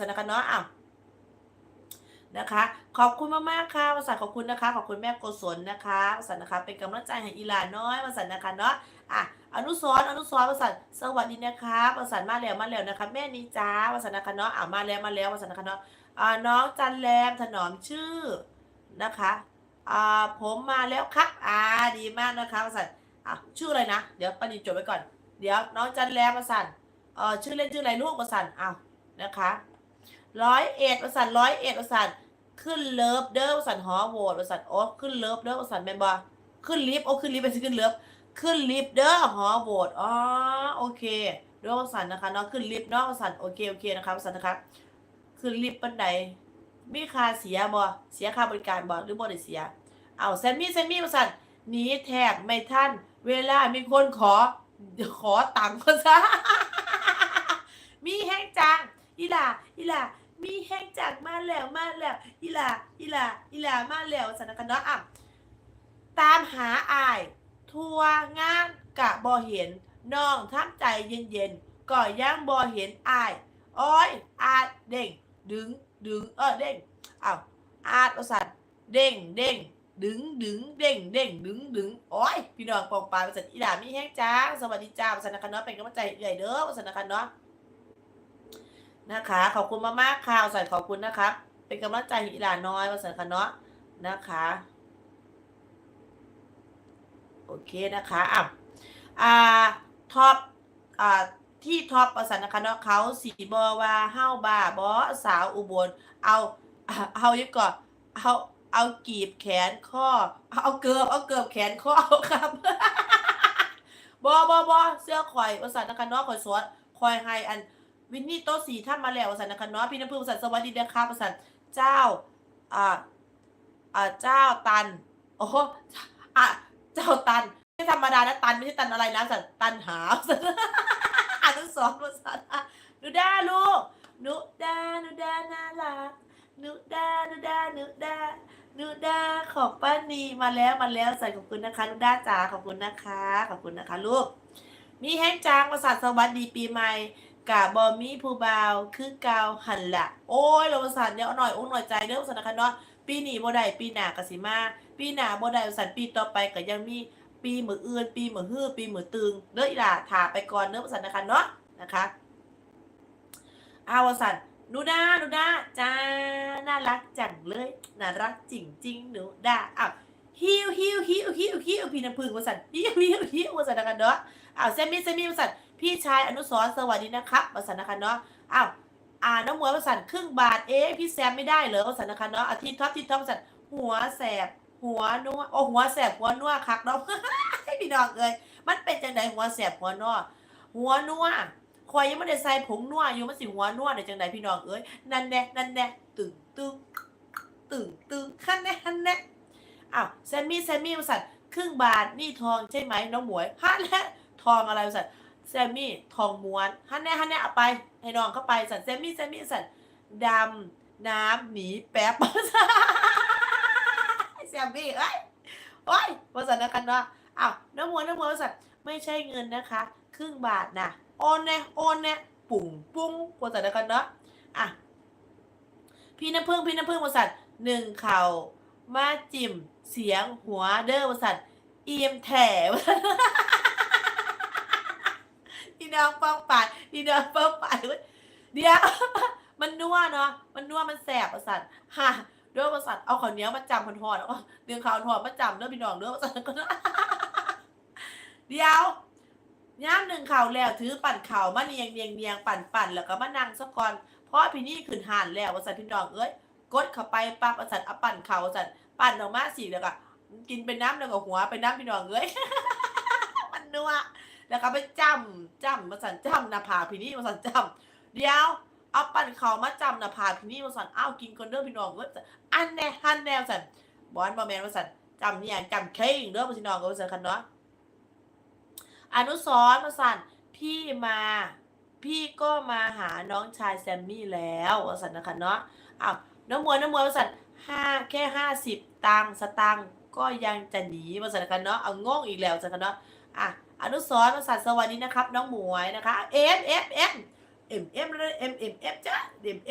สนะคะเนาะอ้าวนะคะ ขอบคุณมากๆค่ะมาสันขอบคุณนะคะ ขอบคุณแม่โกศลนะคะมาสันนะคะ เป็นกำลังใจให้อีหลาน้อยมาสันนะคะเนาะอะอนุสรอนุสรณ์มาสวัสดีนะคะมาสันมาแล้วมาแล้วนะคะ แม่นีจ้ามาสันนะคะเนาะอะมาแล้วมาแล้วมาสันนะคะเนาะอ่าน้องจันแรมถนอมชื่อนะคะอ่าผมมาแล้วครับอ่าดีมากนะคะมาสันอะชื่ออะไรนะ เดี๋ยวปานิจดไว้ก่อน เดี๋ยวน้องจันแรมมาสันเอ่อชื่อเล่นชื่ออะไรลูกมาสันอ้าวนะคะ ร้อยเอ็ดมาสันร้อยเอ็ดมาสันขึ้นเลิฟเด้อสันหอโหวตสันโอ้ขึ้นเลิฟเด้อสันแมนบอขึ้นลิฟต์โอ้ขึ้นลิฟต์ไปสิขึ้นเลิฟขึ้นลิฟต์เด้อหอโหวตอ๋อโอเคเด้อสันนะคะเนาะขึ้นลิฟต์เนาะสันโอเคโอเคนะครับสันนะครับขึ้นลิฟต์ปันใดมีค่าเสียบ่เสียค่าบริการบ่หรือบ่ได้เสียเอาแซมมี่แซมมี่สันหนีแทบไม่ทันเวลามีคนขอขอตังค์มาซะมีแห้งจังอีหล่าอีหล่า มีแห้งจากมาแล้วมาแล้วอีหลาอีหลาอีหลามาแล้วสนกันเนาะอะตามหาอายทัวงานกะบ่เห็นน้องทำใจเย็นๆก่อยังบ่เห็นอายอ้อยอาดเด้งดึงดึงเออเด้งอ้าวอาดประสันเด้งเด้งดึงดึงเด้งเด้งดึงดึงโอ้ยพี่น้องปองปลายประสันอีหลามีแห้งจ้าสวัสดีจ้าประสันกันเนาะเป็นกำลังใจใหญ่เด้อประสันกันเนาะ นะคะ ขอบคุณมากๆค่ะใส่ขอบคุณนะครับเป็นกำลังใจให้อีหลานน้อยมาใส่คะเนาะนะคะ โอเคนะคะอะอ่าท็อปอ่าที่ท็อปประสานนะคะเนาะเขาสีบอว่าเฮ้าบาบอสาวอุบลเอาอ่าเอายึก่อนเอาเอากีบแขนข้อ เอาเกือบเอาเกือบแขนข้อครับบอบอบอเสื้อข่อยประสานนะคะเนาะข่อยสวดข่อยให้อัน วินนี่โต๊ะสีท่านมาแล้วสันนะคะเนาะพี่น้ำพึ่งสันสวัสดีนะครับสันเจ้าอ่าอ่าเจ้าตันโอ้โหอะเจ้าตันไม่ธรรมดานะตันไม่ใช่ตันอะไรนะสันตันหาสันอ่านทั้งสองภาษาหนูด้าลูกหนูด้าหนูด้าน่ารักหนูด้าหนูด้าหนูด้าหนูด้าของป้านีมาแล้วมาแล้วใส่ขอบคุณนะคะหนูด้าจ๋าขอบคุณนะคะ ขอบคุณนะคะลูกมีแห้งจางประสาสวัสดีปีใหม่ กะบอมีผู้บ่าว คือเกาหันละโอ้ยเราสานเดี๋ยวเอาหน่อยอุ้งหน่อยใจเด้อสานนะคะเนาะปีหนีบ่ได้ปีหนาก็สิมา ปีหนาบ่ได้สานปีต่อไปก็ยังมีปีหมืออื่นปีหมือฮื้อปีหมือตึงเด้ออีหล่าถาไปก่อนเด้อสานนะคะเนาะนะคะอาวสันหนูดาหนูดาจ้าน่ารักจังเลยน่ารักจริงจริงหนูดาอ้าวฮิวฮิวฮิวฮิวฮิวพี่น้ำพึ่งประสานฮิวฮิวฮิวประสานนะคะเนาะอ้าวเซมิเซมิประสาน พี่ชายอนุสรสวัสดีนะครับประสันนะคะเนาะอ้าวอ่าน้องหมวยประสันครึ่งบาทเอ๊ะพี่แซมไม่ได้เหรอประสันนะคะเนาะอาทิตย์ท็อปที่ท็อปประสันหัวแสบหัวนัวโอ้หัวแสบหัวนัวคักเนาะให้พี่น้องเอ้ยมันเป็นจังไดหัวแสบหัวนัวหัวนัวคอยยังไม่ได้ใส่ผงนัวอยู่มันสิหัวนัวได้จังไดพี่น้องเอ้ยนั่นแน่นั่นแน่ตึงตึงตึงตึงขั้นแน่ขั้นแน่อ้าวแซมมี่แซมมี่ประสันครึ่งบาทนี่ทองใช่ไหมน้องหมวยฮะและทองอะไรประสัน แซมมี่ทองม้วนฮันแน่ฮันแน่เอาไปให้น้องเข้าไปสันแซมมี่แซมมี่สันดำน้ำหนีแป๊บแซมมี่เอ้ยโอ้ยว่าสันนะกันเนาะอ้าวน้ำม้วนน้ำม้วนสันไม่ใช่เงินนะคะ ครึ่งบาทนะโอนแน่โอนแน่ปุ่งปุ้งว่าสันนะกันเนาะอะพี่น้ำพึ่งพี่น้ำพึ่งว่าสันหนึ่งเข่ามาจิ้มเสียงหัวเด้อว่าสันเอียมแถวพี่ น้องป้องปายพี่น้องป้องปายเว้ยเดี๋ยว มันนัวเนาะมันนัวมันแสบประสันฮะด้วยประสันเอาข้าวเหนียวมาจำพันหอดเอาเดืองข้าวหอดมาจำเด้อพี่น้องเด้อประสันก็เดี๋ยวย่ามหนึ่งข่าวแล้วถือปั่นข่าวมาเนียงเนียงเนียงปั่นปั่นแล้วก็มานั่งสักก่อนเพราะพี่นี่ขึ้นห่านแล้วประสันพี่น้องเอ้ยกดเข้าไปปั๊บประสันเอาปั่นข่าวประสันปั่นออกมาสิแล้วก็กินเป็นน้ำแล้วก็หัวเป็นน้ำพี่น้องเอ้ยมันนัว แล้วก็ไปจำจำมาสันจำนาผาพี่นี่มาสันจำเดี๋ยวเอาปั่นเขามาจำนาผาพี่นี่มาสันอ้าวกินคนเด้อพี่น้องก็อันแน่ฮันแนวสันบอลบอแมนมาสันจำเนี่ยจำเค้งเด้อพี่น้องก็มาสันคันเนาะอนุสรมาสันพี่มาพี่ก็มาหาน้องชายแซมมี่แล้วมาสันนะคะเนาะอ้าวน้ำมวยน้ำมวยมาสันห้าแค่ห้าสิบตังสตัง ก็ยังจะหนีมาสันกันเนาะเอางงอีกแล้วสันกันเนาะอะอนุสรณ์ประสาทสวัสดีนะครับ น้องหมวยนะคะ F F F M M เลย M M F จ้ะ M